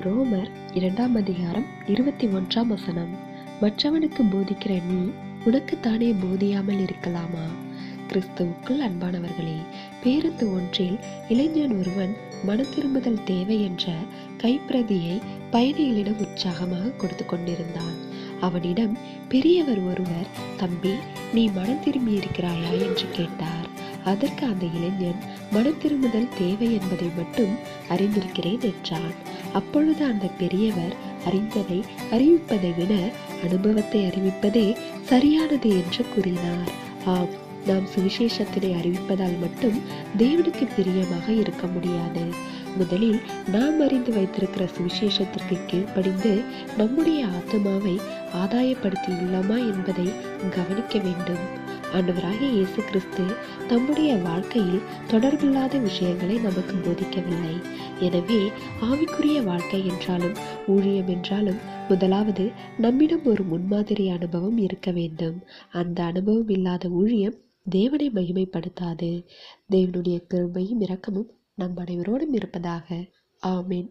ரோமர் இரண்டாம் அதிகாரம் இருபத்தி ஒன்றாம் வசனம். மற்றவனுக்கு போதிக்கிற நீ உனக்குத்தானே போதியாமல் இருக்கலாமா? கிறிஸ்துவுக்குள் அன்பானவர்களே பேருந்து ஒன்றில் இளைஞன் ஒருவன் மனத்திரும்புதல் தேவை என்ற கைப்பிரதியை பயணிகளிடம் உற்சாகமாக கொடுத்து கொண்டிருந்தான். அவனிடம் பெரியவர் ஒருவர் தம்பி நீ மனம் திரும்பி இருக்கிறாயா என்று கேட்டார். அதற்கு அந்த இளைஞன் மன திரும்புதல் தேவை என்பதை மட்டும் அறிந்திருக்கிறேன் என்றான். அப்பொழுது அந்த பெரியவர் அறிந்ததை அறிவிப்பதை விட அனுபவத்தை அறிவிப்பதே சரியானது என்று கூறினார். ஆம் நாம் சுவிசேஷத்தினை அறிவிப்பதால் மட்டும் தேவனுக்கு பிரியமாக இருக்க முடியாது. முதலில் நாம் அறிந்து வைத்திருக்கிற சுவிசேஷத்திற்கு கீழ்ப்படிந்து நம்முடைய ஆத்மாவை ஆதாயப்படுத்தியுள்ளோமா என்பதை கவனிக்க வேண்டும். ஆண்டவராகிய இயேசு கிறிஸ்து தம்முடைய வாழ்க்கையில் தொடர்பில்லாத விஷயங்களை நமக்கு போதிக்கவில்லை. எனவே ஆவிக்குரிய வாழ்க்கை என்றாலும் ஊழியம் என்றாலும் முதலாவது நம்மிடம் ஒரு முன்மாதிரி அனுபவம் இருக்க வேண்டும். அந்த அனுபவம் இல்லாத ஊழியம் தேவனை மகிமைப்படுத்தாது. தேவனுடைய கிருபையும் இரக்கமும் நம் அனைவரோடும் இருப்பதாக. ஆமீன்.